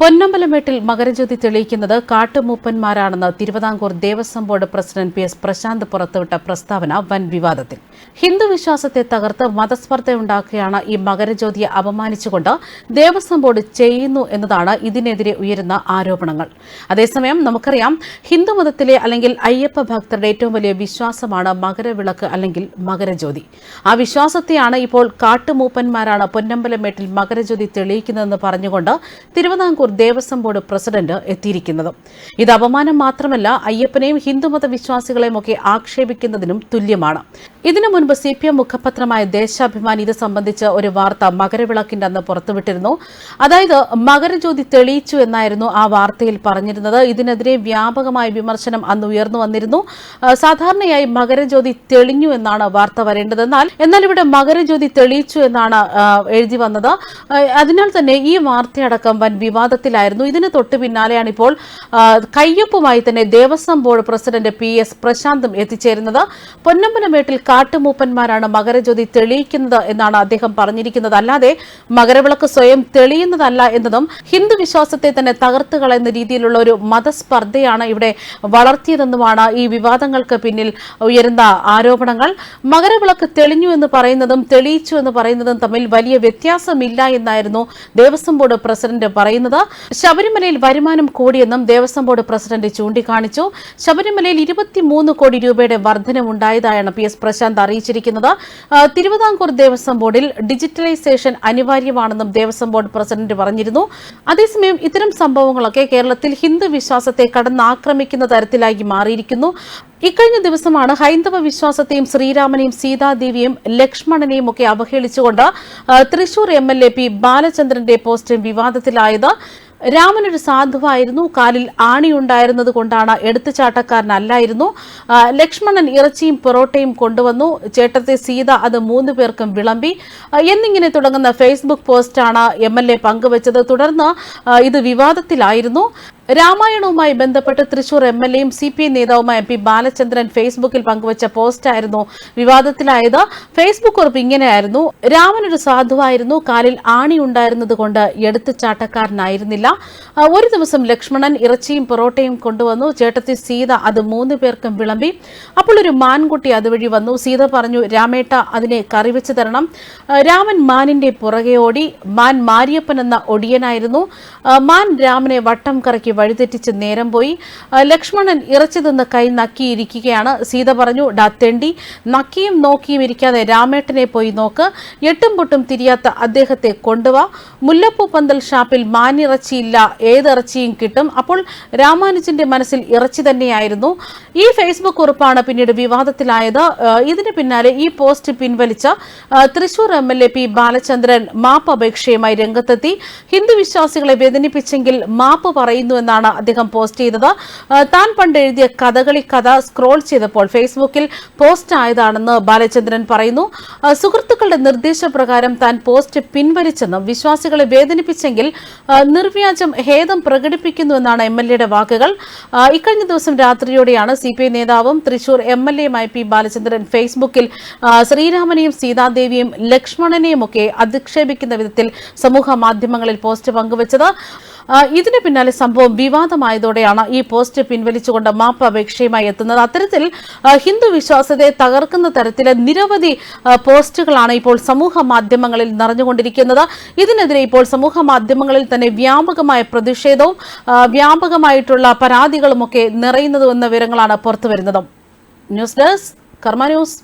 പൊന്നമ്പലമേട്ടിൽ മകരജ്യോതി തെളിയിക്കുന്നത് കാട്ടുമൂപ്പന്മാരാണെന്ന് Thiruvithamkoor Devaswom board president P S Prashanth പുറത്തുവിട്ട പ്രസ്താവന വൻ വിവാദത്തിൽ. ഹിന്ദു വിശ്വാസത്തെ തകർത്ത് മതസ്പർദ്ധയുണ്ടാക്കുകയാണ് ഈ മകരജ്യോതിയെ അപമാനിച്ചുകൊണ്ട് ദേവസ്വം ബോർഡ് ചെയ്യുന്നു എന്നതാണ് ഇതിനെതിരെ ഉയരുന്ന ആരോപണങ്ങൾ. അതേസമയം നമുക്കറിയാം ഹിന്ദുമതത്തിലെ അല്ലെങ്കിൽ അയ്യപ്പ ഭക്തരുടെ ഏറ്റവും വലിയ വിശ്വാസമാണ് മകരവിളക്ക് അല്ലെങ്കിൽ മകരജ്യോതി. ആ വിശ്വാസത്തെയാണ് ഇപ്പോൾ കാട്ടുമൂപ്പന്മാരാണ് പൊന്നമ്പലമേട്ടിൽ മകരജ്യോതി തെളിയിക്കുന്നതെന്ന് പറഞ്ഞുകൊണ്ട് തിരുവിതാംകൂർ ദേവസ്വം ബോർഡ് പ്രസിഡന്റ് എത്തിയിരിക്കുന്നത്. ഇത് അപമാനം മാത്രമല്ല അയ്യപ്പനെയും ഹിന്ദുമത വിശ്വാസികളെയും ഒക്കെ ആക്ഷേപിക്കുന്നതിനും തുല്യമാണ്. ഇതിനു മുൻപ് സി പി എം മുഖപത്രമായ ദേശാഭിമാനി ഇത് സംബന്ധിച്ച് ഒരു വാർത്ത മകരവിളക്കിന്റെ അന്ന് പുറത്തുവിട്ടിരുന്നു. അതായത് മകരജ്യോതി തെളിയിച്ചു എന്നായിരുന്നു ആ വാർത്തയിൽ പറഞ്ഞിരുന്നത്. ഇതിനെതിരെ വ്യാപകമായ വിമർശനം അന്ന് ഉയർന്നു വന്നിരുന്നു. സാധാരണയായി മകരജ്യോതി തെളിഞ്ഞു എന്നാണ് വാർത്ത വരേണ്ടത്. എന്നാൽ എന്നാൽ ഇവിടെ മകരജ്യോതി തെളിയിച്ചു എന്നാണ് എഴുതി വന്നത്. അതിനാൽ തന്നെ ഈ വാർത്തയടക്കം വൻ വിവാദത്തിലായിരുന്നു. ഇതിന് തൊട്ട് പിന്നാലെയാണ് ഇപ്പോൾ കയ്യൊപ്പുമായി തന്നെ Devaswom board president P S പ്രശാന്തും എത്തിച്ചേരുന്നത്. പൊന്നമ്പലമേട്ടിൽ കാട്ടുമൂപ്പന്മാരാണ് മകരജ്യോതി തെളിയിക്കുന്നത് എന്നാണ് അദ്ദേഹം പറഞ്ഞിരിക്കുന്നത്. അല്ലാതെ മകരവിളക്ക് സ്വയം തെളിയുന്നതല്ല എന്നതും ഹിന്ദു വിശ്വാസത്തെ തന്നെ തകർത്ത് കളയുന്ന രീതിയിലുള്ള ഒരു മതസ്പർദ്ധയാണ് ഇവിടെ വളർത്തിയതെന്നുമാണ് ഈ വിവാദങ്ങൾക്ക് പിന്നിൽ ഉയരുന്ന ആരോപണങ്ങൾ. മകരവിളക്ക് തെളിഞ്ഞു എന്ന് പറയുന്നതും തെളിയിച്ചു എന്ന് പറയുന്നതും തമ്മിൽ വലിയ വ്യത്യാസമില്ല എന്നായിരുന്നു ദേവസ്വം ബോർഡ് പ്രസിഡന്റ് പറയുന്നത്. ശബരിമലയിൽ വരുമാനം കൂടിയെന്നും ദേവസ്വം ബോർഡ് പ്രസിഡന്റ് ചൂണ്ടിക്കാണിച്ചു. ശബരിമലയിൽ ഇരുപത്തിമൂന്ന് കോടി രൂപയുടെ വർധനമുണ്ടായതായാണ് പി എസ് അറിയിച്ചിരിക്കുന്നത്. ആ, തിരുവിതാംകൂർ ദേവസ്വം ബോർഡിൽ ഡിജിറ്റലൈസേഷൻ അനിവാര്യമാണെന്നും ദേവസ്വം ബോർഡ് പ്രസിഡന്റ് പറഞ്ഞിരുന്നു. അതേസമയം ഇത്തരം സംഭവങ്ങളൊക്കെ കേരളത്തിൽ ഹിന്ദു വിശ്വാസത്തെ കടന്നാക്രമിക്കുന്ന തരത്തിലായി മാറിയിരിക്കുന്നു. ഇക്കഴിഞ്ഞ ദിവസമാണ് ഹൈന്ദവ വിശ്വാസത്തെയും ശ്രീരാമനെയും സീതാദേവിയും ലക്ഷ്മണനെയും ഒക്കെ അവഹേളിച്ചുകൊണ്ട് Thrissur M L A P ബാലചന്ദ്രന്റെ പോസ്റ്റും വിവാദത്തിലായത്. രാമനൊരു സാധുവായിരുന്നു. കാലിൽ ആണിയുണ്ടായിരുന്നത് കൊണ്ടാണ് എടുത്തുചാട്ടക്കാരനല്ലായിരുന്നു. ലക്ഷ്മണൻ ഇറച്ചിയും പൊറോട്ടയും കൊണ്ടുവന്നു. ചേട്ടത്തെ സീത അത് മൂന്ന് പേർക്കും വിളമ്പി. എന്നിങ്ങനെ തുടങ്ങുന്ന ഫേസ്ബുക്ക് പോസ്റ്റാണ് എം എൽ എ പങ്കുവച്ചത്. തുടർന്ന് ഇത് വിവാദത്തിലായിരുന്നു. രാമായണവുമായി ബന്ധപ്പെട്ട് തൃശൂർ എം എൽ എയും സി പി ഐ നേതാവുമായ പി ബാലചന്ദ്രൻ ഫേസ്ബുക്കിൽ പങ്കുവച്ച പോസ്റ്റായിരുന്നു വിവാദത്തിലായത്. ഫേസ്ബുക്ക് കുറിപ്പ് ഇങ്ങനെയായിരുന്നു. രാമനൊരു സാധുവായിരുന്നു. കാലിൽ ആണി ഉണ്ടായിരുന്നതുകൊണ്ട് എടുത്തു ചാട്ടക്കാരനായിരുന്നില്ല ഒരു ദിവസം ലക്ഷ്മണൻ ഇറച്ചിയും പൊറോട്ടയും കൊണ്ടുവന്നു. ചേട്ടത്തി സീത അത് മൂന്ന് പേർക്കും വിളമ്പി. അപ്പോൾ ഒരു മാൻകുട്ടി അതുവഴി വന്നു. സീത പറഞ്ഞു രാമേട്ട അതിനെ കറിവെച്ച് തരണം. രാമൻ മാനിന്റെ പുറകെ ഓടി. മാൻ മാരിയപ്പൻ എന്ന ഒടിയനായിരുന്നു. മാൻ രാമനെ വട്ടം കറക്കി വഴിതെറ്റിച്ച് നേരം പോയി. ലക്ഷ്മണൻ ഇറച്ചി തിന്ന് കൈ നക്കിയിരിക്കുകയാണ്. സീത പറഞ്ഞു ഡാ തെണ്ടി നക്കിയും നോക്കിയും ഇരിക്കാതെ രാമേട്ടനെ പോയി നോക്ക്. എട്ടും പൊട്ടും തിരിയാത്ത അദ്ദേഹത്തെ കൊണ്ടുവാ. മുല്ലപ്പൂ പന്തൽ ഷാപ്പിൽ മാനിറച്ചിയില്ല. ഏതിറച്ചിയും കിട്ടും. അപ്പോൾ രാമാനുജന്റെ മനസ്സിൽ ഇറച്ചി തന്നെയായിരുന്നു. ഈ ഫേസ്ബുക്ക് കുറിപ്പാണ് പിന്നീട് വിവാദത്തിലായത്. ഇതിന് പിന്നാലെ ഈ പോസ്റ്റ് പിൻവലിച്ച Thrissur M L A P Balachandran മാപ്പ് അപേക്ഷയുമായി രംഗത്തെത്തി. ഹിന്ദു വിശ്വാസികളെ വേദനിപ്പിച്ചെങ്കിൽ മാപ്പ് പറയുന്നു എന്നാണ് അദ്ദേഹം പോസ്റ്റ് ചെയ്തത്. താൻ പണ്ട് എഴുതിയ കഥകളി കഥ സ്ക്രോൾ ചെയ്തപ്പോൾ ഫേസ്ബുക്കിൽ പോസ്റ്റ് ആയതാണെന്ന് ബാലചന്ദ്രൻ പറയുന്നു. സുഹൃത്തുക്കളുടെ നിർദ്ദേശപ്രകാരം താൻ പോസ്റ്റ് പിൻവലിച്ചെന്നും വിശ്വാസികളെ വേദനിപ്പിച്ചെങ്കിൽ നിർവ്യാജം ഹേദം പ്രകടിപ്പിക്കുന്നുവെന്നാണ് എം എൽ എയുടെ വാക്കുകൾ. ഇക്കഴിഞ്ഞ ദിവസം രാത്രിയോടെയാണ് സി പി ഐ നേതാവും തൃശൂർ എം എൽ എയുമായി പി ബാലചന്ദ്രൻ ഫേസ്ബുക്കിൽ ശ്രീരാമനെയും സീതാദേവിയും ലക്ഷ്മണനെയും ഒക്കെ അധിക്ഷേപിക്കുന്ന വിധത്തിൽ സമൂഹ മാധ്യമങ്ങളിൽ പോസ്റ്റ് പങ്കുവച്ചത്. ഇതിന് പിന്നാലെ സംഭവം വിവാദമായതോടെയാണ് ഈ പോസ്റ്റ് പിൻവലിച്ചുകൊണ്ട് മാപ്പ് അപേക്ഷയുമായി എത്തുന്നത്. അത്തരത്തിൽ ഹിന്ദു വിശ്വാസത്തെ തകർക്കുന്ന തരത്തിലെ നിരവധി പോസ്റ്റുകളാണ് ഇപ്പോൾ സമൂഹ മാധ്യമങ്ങളിൽ നിറഞ്ഞുകൊണ്ടിരിക്കുന്നത്. ഇതിനെതിരെ ഇപ്പോൾ സമൂഹ മാധ്യമങ്ങളിൽ തന്നെ വ്യാപകമായ പ്രതിഷേധവും വ്യാപകമായിട്ടുള്ള പരാതികളുമൊക്കെ നിറയുന്നതും എന്ന വിവരങ്ങളാണ് പുറത്തുവരുന്നത്. News desk Karma news.